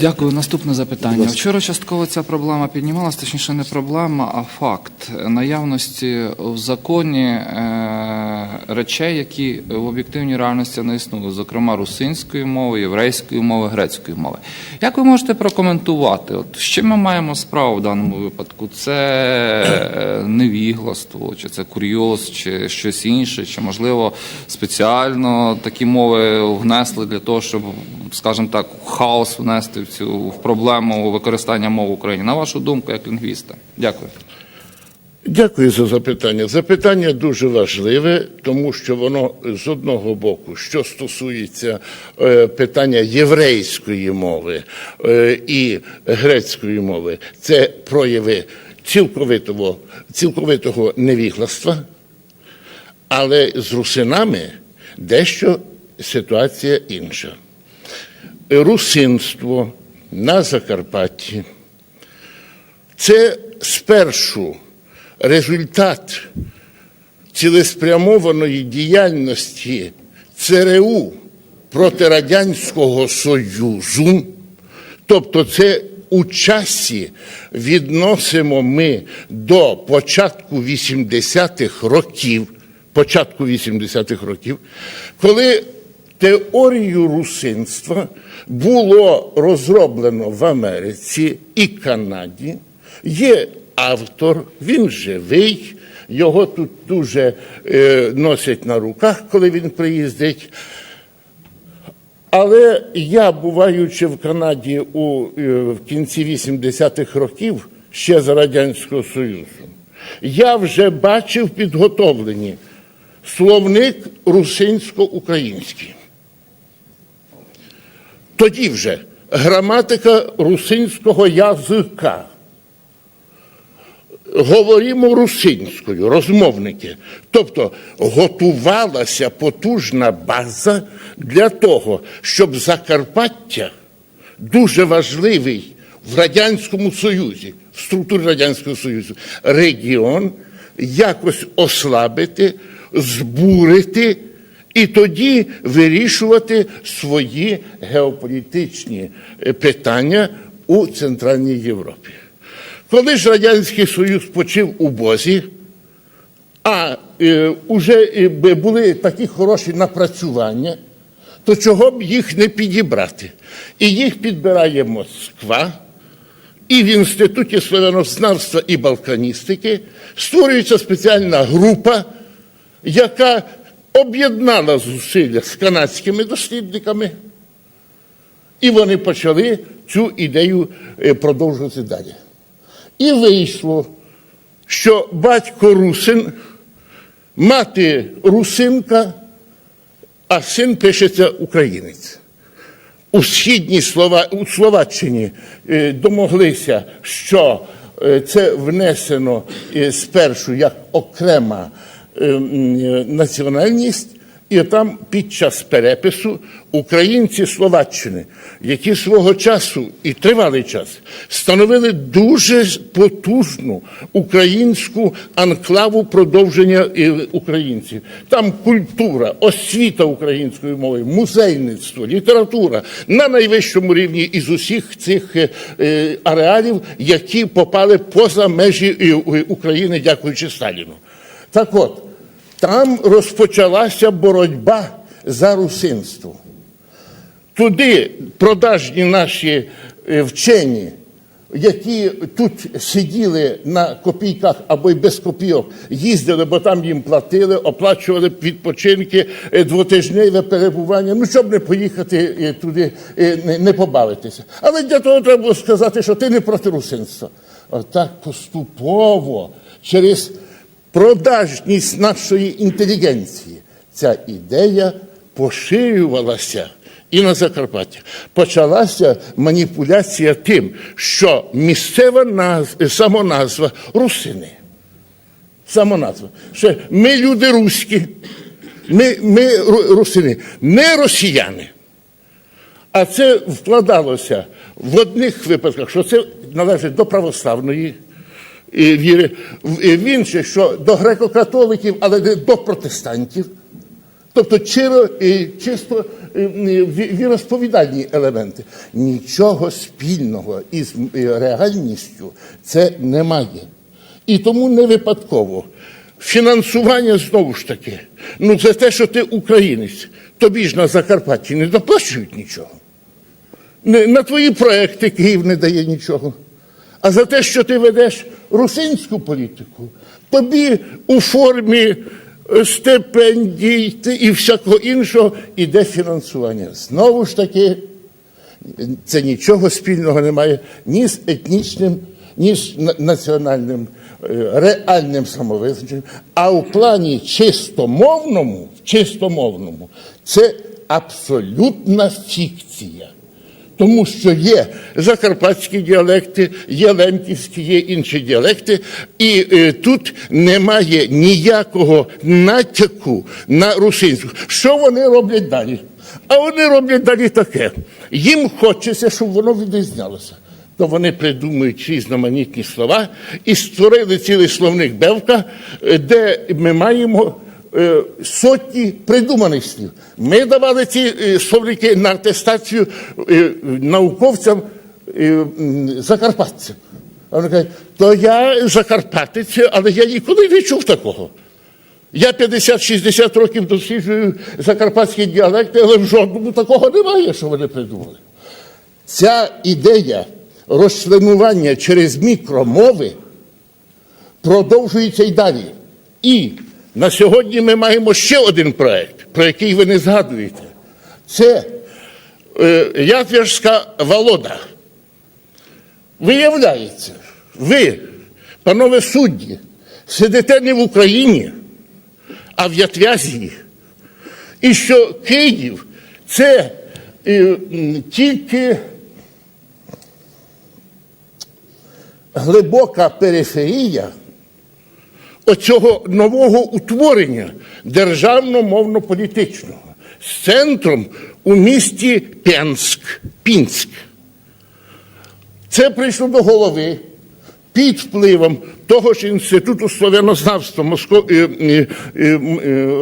Дякую. Наступне запитання. Вчора частково ця проблема піднімалася, точніше не проблема, а факт наявності в законі е, речей, які в об'єктивній реальності не існують, зокрема русинської мови, єврейської мови, грецької мови. Як ви можете прокоментувати? От з чим ми маємо справу в даному випадку? Це е, невігластво, чи це курйоз, чи щось інше, чи можливо спеціально такі мови внесли для того, щоб, скажімо так, хаос внести в цю в проблему використання мов в Україні. На вашу думку, як лінгвіста? Дякую. Дякую за запитання. Запитання дуже важливе, тому що воно з одного боку, що стосується е, питання єврейської мови е, і грецької мови, це прояви цілковитого, цілковитого невігластва, але з русинами дещо ситуація інша. Русинство на Закарпатті це спершу результат цілеспрямованої діяльності ЦРУ проти Радянського Союзу, тобто це у часі відносимо ми до початку 80-х років, початку 80-х років, коли теорію русинства було розроблено в Америці і Канаді. Є автор, він живий, його тут дуже е, носять на руках, коли він приїздить. Але я, буваючи в Канаді у е, в кінці 80-х років, ще за Радянського Союзу, я вже бачив підготовлені словник русинсько-український. Тоді вже граматика русинського язика. Говоримо русинською, розмовники. Тобто готувалася потужна база для того, щоб Закарпаття дуже важливий в Радянському Союзі, в структурі Радянського Союзу, регіон якось ослабити, збурити і тоді вирішувати свої геополітичні питання у Центральній Європі. Коли ж Радянський Союз почив у Бозі, а е, вже е, були такі хороші напрацювання, то чого б їх не підібрати? І їх підбирає Москва, і в Інституті славянознавства і балканістики створюється спеціальна група, яка об'єднала зусилля з канадськими дослідниками, і вони почали цю ідею е, продовжувати далі. І вийшло, що батько русин, мати русинка, а син пишеться українець. У східній Слова... у Словаччині е, домоглися, що е, це внесено е, спершу як окрема е, е, національність, і там під час перепису українці Словаччини, які свого часу і тривалий час становили дуже потужну українську анклаву продовження українців. Там культура, освіта української мови, музейництво, література на найвищому рівні із усіх цих е, е, ареалів, які попали поза межі України, дякуючи Сталіну. Так от, там розпочалася боротьба за русинство. Туди продажні наші е, вчені, які тут сиділи на копійках або й без копійок, їздили, бо там їм платили, оплачували відпочинки, е, двотижневе перебування. Ну, щоб не поїхати е, туди, не побавитися. Але для того треба було сказати, що ти не проти русинства. Отак поступово через продажність нашої інтелігенції. Ця ідея поширювалася і на Закарпатті. Почалася маніпуляція тим, що місцева назва, самоназва русини. Самоназва. Ще ми люди руські, ми, ми русини, не росіяни. А це вкладалося в одних випадках, що це належить до православної е, віри, в інших, що до греко-католиків, але не до протестантів. Тобто чиро, чисто віросповідальні елементи. Нічого спільного із реальністю це немає. І тому не випадково. Фінансування знову ж таки. Ну, це те, що ти українець. Тобі ж на Закарпатті не доплачують нічого. На твої проекти Київ не дає нічого. А за те, що ти ведеш русинську політику, тобі у формі е, стипендій і всякого іншого іде фінансування. Знову ж таки, це нічого спільного немає ні з етнічним, ні з національним е, реальним самовизначенням. А у плані чистомовному, чистомовному, це абсолютна фікція. Тому що є закарпатські діалекти, є лемківські, є інші діалекти, і е, тут немає ніякого натяку на русинську. Що вони роблять далі? А вони роблять далі таке. Їм хочеться, щоб воно відрізнялося. То вони придумують різноманітні слова і створили цілий словник Бевка, е, де ми маємо сотні придуманих слів. Ми давали ці е, словники на атестацію е, науковцям е, закарпатцям. А вони кажуть, то я закарпатець, але я ніколи не чув такого. Я 50-60 років досліджую закарпатські діалекти, але в жодному такого немає, що вони придумали. Ця ідея розчленування через мікромови продовжується й далі. І на сьогодні ми маємо ще один проект, про який ви не згадуєте. Це е, Ятвірська Волода. Виявляється, ви, панове судді, сидите не в Україні, а в Ятвязії. І що Київ це е, тільки глибока периферія оцього нового утворення державно-мовно-політичного з центром у місті Пенськ, Пінськ. Це прийшло до голови під впливом того ж інституту слов'янознавства Моско... е, е, е,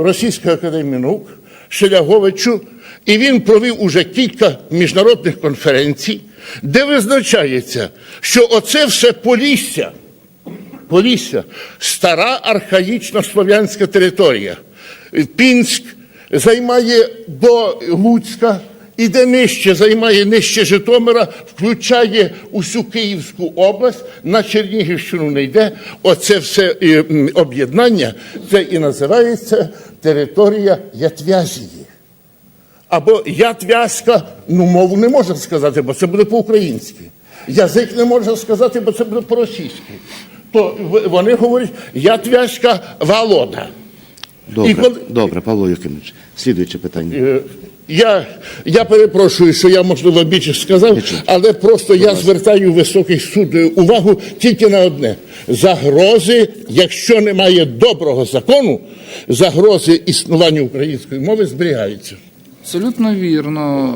Російської академії наук Шеляговичу, і він провів уже кілька міжнародних конференцій, де визначається, що оце все Полісся, Полісся, стара архаїчна слов'янська територія. Пінськ займає до Луцька, іде нижче, займає нижче Житомира, включає усю Київську область, на Чернігівщину не йде. Оце все е, об'єднання, це і називається територія Ятвязії. Або ятвязька, ну мову не можна сказати, бо це буде по-українськи. Язик не можна сказати, бо це буде по-російськи. То вони говорять я ятвязька волода. Добре, І коли- добре, Павло Юхимович. Слідуюче питання. Е, Я, я перепрошую, що я, можливо, більше сказав, але просто я звертаю високий суд е, увагу тільки на одне: загрози, якщо немає доброго закону, загрози існуванню української мови зберігаються. Абсолютно вірно.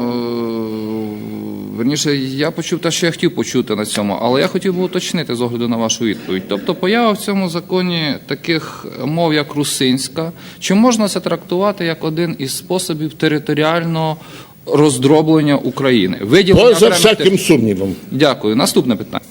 Верніше, я почув те, що я хотів почути на цьому, але я хотів би уточнити з огляду на вашу відповідь. Тобто, поява в цьому законі таких мов, як русинська, чи можна це трактувати як один із способів територіального роздроблення України? Виділення Поза окремих всяким сумнівом. Дякую. Наступне питання.